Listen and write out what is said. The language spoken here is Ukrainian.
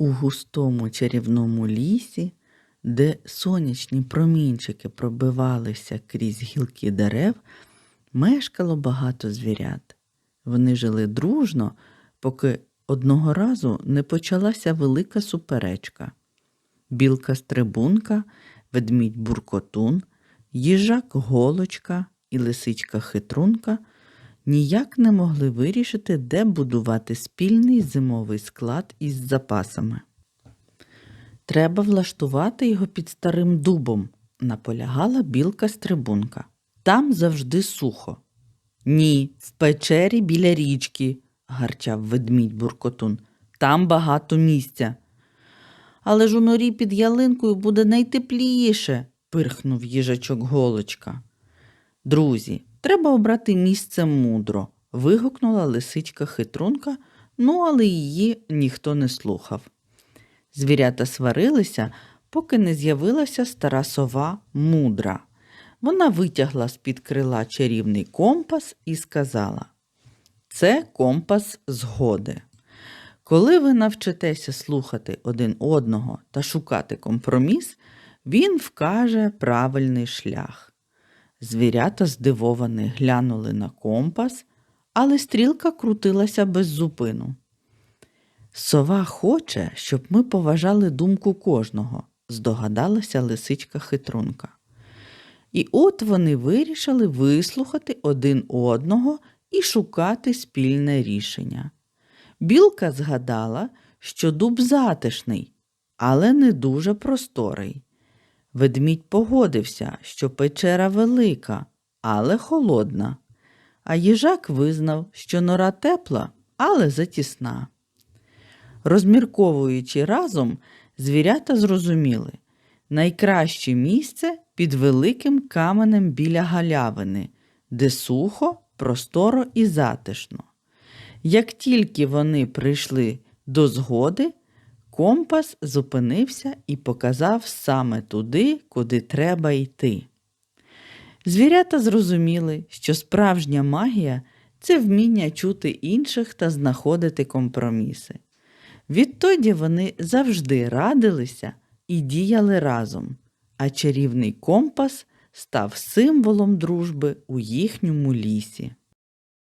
У густому чарівному лісі, де сонячні промінчики пробивалися крізь гілки дерев, мешкало багато звірят. Вони жили дружно, поки одного разу не почалася велика суперечка. Білка стрибунка, ведмідь буркотун, їжак голочка і лисичка хитрунка ніяк не могли вирішити, де будувати спільний зимовий склад із запасами. Треба влаштувати його під старим дубом, наполягала білка стрибунка. Там завжди сухо. Ні, в печері біля річки, гарчав ведмідь буркотун. Там багато місця. Але ж у норі під ялинкою буде найтепліше, пирхнув їжачок голочка. Друзі, треба обрати місце мудро, вигукнула лисичка хитрунка, ну але її ніхто не слухав. Звірята сварилися, поки не з'явилася стара сова мудра. Вона витягла з-під крила чарівний компас і сказала: Це компас згоди. Коли ви навчитеся слухати один одного та шукати компроміс, він вкаже правильний шлях. Звірята здивовані глянули на компас, але стрілка крутилася без зупину. Сова хоче, щоб ми поважали думку кожного, здогадалася лисичка хитрунка. І от вони вирішили вислухати один одного і шукати спільне рішення. Білка згадала, що дуб затишний, але не дуже просторий. Ведмідь погодився, що печера велика, але холодна, а їжак визнав, що нора тепла, але затісна. Розмірковуючи разом, звірята зрозуміли найкраще місце під великим каменем біля галявини, де сухо, просторо і затишно. Як тільки вони прийшли до згоди, компас зупинився і показав саме туди, куди треба йти. Звірята зрозуміли, що справжня магія це вміння чути інших та знаходити компроміси. Відтоді вони завжди радилися і діяли разом, а чарівний компас став символом дружби у їхньому лісі.